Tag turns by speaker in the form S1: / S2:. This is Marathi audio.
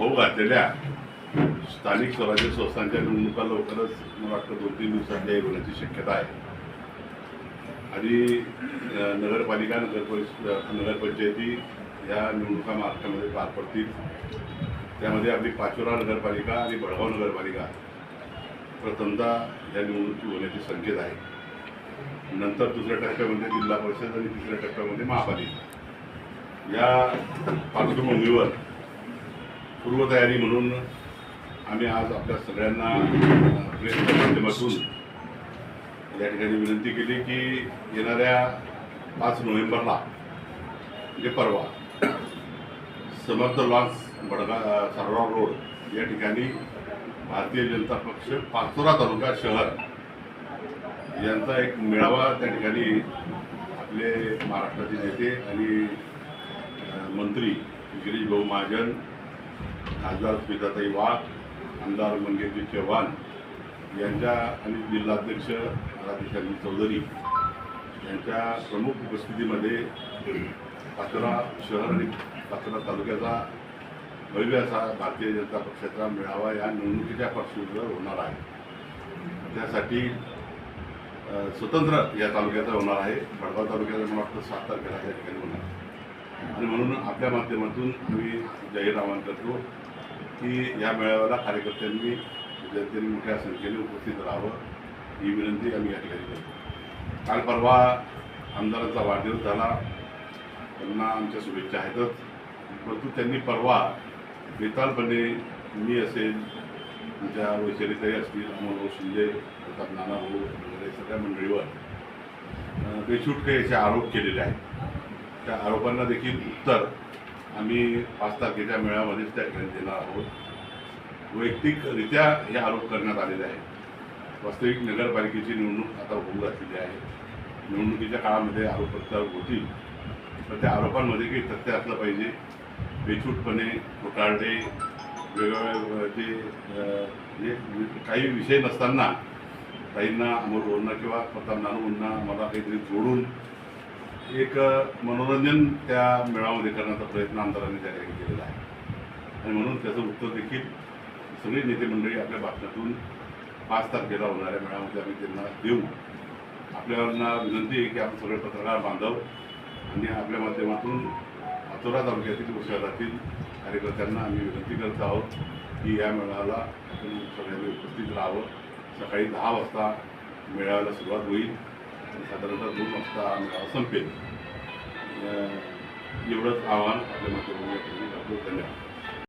S1: होऊ घातलेल्या स्थानिक स्वराज्य संस्थांच्या निवडणुका लवकरच मला वाटतं दोन तीन दिवसात जाहीर होण्याची शक्यता आहे. आणि नगरपालिका नगरपरिषद नगरपंचायती या निवडणुका महाराष्ट्रामध्ये पार पडतील. त्यामध्ये आपली पाचोरा नगरपालिका आणि बडगाव नगरपालिका प्रथमदा या निवडणुकी होण्याचे संकेत आहे. नंतर दुसऱ्या टप्प्यामध्ये जिल्हा परिषद आणि तिसऱ्या टप्प्यामध्ये महापालिका. या पार्श्वभूमीवर पूर्वतयारी म्हणून आम्ही आज आपल्या सगळ्यांना प्रेसच्या माध्यमातून या ठिकाणी विनंती केली की येणाऱ्या पाच नोव्हेंबरला म्हणजे परवा समर्थ लॉन्स बडगा सरराव रोड या ठिकाणी भारतीय जनता पक्ष पाचोरा तालुका शहर यांचा एक मेळावा त्या ठिकाणी आपले महाराष्ट्राचे नेते आणि मंत्री गिरीश भाऊ महाजन खासदार स्मिताताई वाघ आमदार मंगेशजी चव्हाण यांच्या आणि जिल्हाध्यक्ष राधेशाली चौधरी यांच्या प्रमुख उपस्थितीमध्ये पाचोरा शहर आणि पाचोरा तालुक्याचा भव्य असा भारतीय जनता पक्षाचा मेळावा या निवडणुकीच्या पार्श्वभूमीवर होणार आहे त्यासाठी स्वतंत्र या तालुक्याचा होणार आहे बडगाव तालुक्याचा मला वाटतं सात तारखेला त्या ठिकाणी होणार आहे. आणि म्हणून आपल्या माध्यमातून आम्ही जाहीर आवाहन करतो की या मेळाव्याला कार्यकर्त्यांनी जनतेने मोठ्या संख्येने उपस्थित राहावं ही विनंती आम्ही या ठिकाणी करतो. काल परवा आमदारांचा वाढदिवस झाला. त्यांना आमच्या शुभेच्छा आहेतच. परंतु त्यांनी परवा बेतालपणे मी असेल आमच्या वैशालीताई असतील अमोल शिंदे प्रताप नाना भाऊ वगैरे सगळ्या मंडळीवर अं, याचे असे आरोप केलेले आहेत. त्या आरोपांना देखील उत्तर आम्ही पाच तारखेच्या मेळाव्यामध्येच त्या ठिकाणी देणार आहोत. वैयक्तिकरित्या हे आरोप करण्यात आलेले आहेत. वास्तविक नगरपालिकेची निवडणूक आता होऊ घातलेली आहे. निवडणुकीच्या काळामध्ये आरोप प्रत्यारोप होतील. पण त्या आरोपांमध्ये काही तथ्य असलं पाहिजे. बेछूटपणे खोटारडे वेगवेगळे जे काही विषय नसताना काहींना अमोल भाऊंना किंवा प्रताप नानूंना मला काहीतरी जोडून एक मनोरंजन त्या मेळामध्ये करण्याचा प्रयत्न आमदारांनी त्या ठिकाणी केलेला आहे. आणि म्हणून त्याचं उत्तर देखील सगळी नेते मंडळी आपल्या भाषणातून पाच तारखेला होणाऱ्या मेळामध्ये आम्ही त्यांना देऊ. आपल्याला विनंती आहे की आपण सगळे पत्रकार बांधव आणि आपल्या माध्यमातून आचोरा तालुक्यातील व शहरातील कार्यकर्त्यांना आम्ही विनंती करत आहोत की या मेळाव्याला आपण सगळ्यांनी उपस्थित राहावं. सकाळी दहा वाजता मेळाव्याला सुरुवात होईल. साधारणतः दोन वाजता मेळावा संपेल. एवढंच आव्हान आपल्या माध्यमातून धन्यवाद